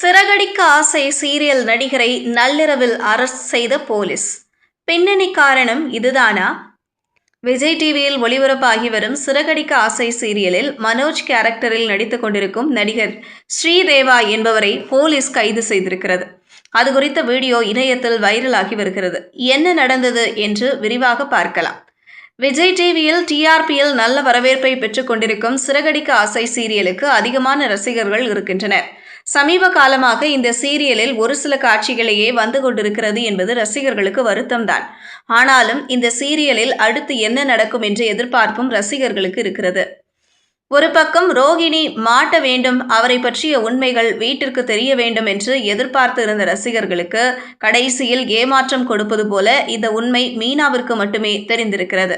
சிறகடிக்க ஆசை சீரியல் நடிகரை நள்ளிரவில் அரஸ்ட் செய்த போலீஸ். பின்னணி காரணம் இதுதானா? விஜய் டிவியில் ஒளிபரப்பாகி வரும் சிறகடிக்க ஆசை சீரியலில் மனோஜ் கேரக்டரில் நடித்துக் கொண்டிருக்கும் நடிகர் ஸ்ரீதேவா என்பவரை போலீஸ் கைது செய்திருக்கிறது. அது குறித்த வீடியோ இணையத்தில் வைரலாகி வருகிறது. என்ன நடந்தது என்று விரிவாக பார்க்கலாம். விஜய் டிவியில் டிஆர்பியில் நல்ல வரவேற்பை பெற்றுக் கொண்டிருக்கும் சிறகடிக்க ஆசை சீரியலுக்கு அதிகமான ரசிகர்கள் இருக்கின்றனர். சமீப காலமாக இந்த சீரியலில் ஒரு சில காட்சிகளையே வந்து கொண்டிருக்கிறது என்பது ரசிகர்களுக்கு வருத்தம்தான். ஆனாலும் இந்த சீரியலில் அடுத்து என்ன நடக்கும் என்ற எதிர்பார்ப்பும் ரசிகர்களுக்கு இருக்கிறது. ஒரு பக்கம் ரோகிணி மாட்ட வேண்டும் அவரை பற்றிய உண்மைகள் வீட்டிற்கு தெரிய வேண்டும் என்று எதிர்பார்த்து இருந்த ரசிகர்களுக்கு கடைசியில் ஏமாற்றம் கொடுப்பது போல இந்த உண்மை மீனாவிற்கு மட்டுமே தெரிந்திருக்கிறது.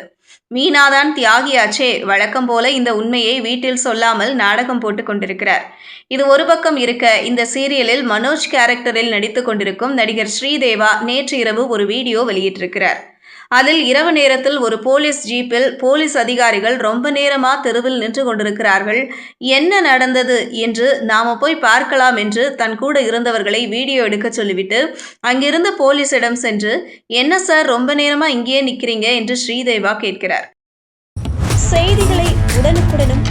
மீனாதான் தியாகியாச்சே வழக்கம் போல இந்த உண்மையை வீட்டில் சொல்லாமல் நாடகம் போட்டுக் கொண்டிருக்கிறார். இது ஒரு பக்கம் இருக்க இந்த சீரியலில் மனோஜ் கேரக்டரில் நடித்துக் கொண்டிருக்கும் நடிகர் ஸ்ரீதேவா நேற்று இரவு ஒரு வீடியோ வெளியிட்டிருக்கிறார். அதில் இரவு நேரத்தில் ஒரு போலீஸ் ஜீப்பில் போலீஸ் அதிகாரிகள் ரொம்ப நேரமா தெருவில் நின்று கொண்டிருக்கிறார்கள். என்ன நடந்தது என்று நாம போய் பார்க்கலாம் என்று தன் கூட இருந்தவர்களை வீடியோ எடுக்க சொல்லிவிட்டு அங்கிருந்த போலீஸிடம் சென்று என்ன சார் ரொம்ப நேரமா இங்கேயே நிக்கிறீங்க? என்று ஸ்ரீதேவா கேட்கிறார். செய்திகளை உடனுக்குடனும்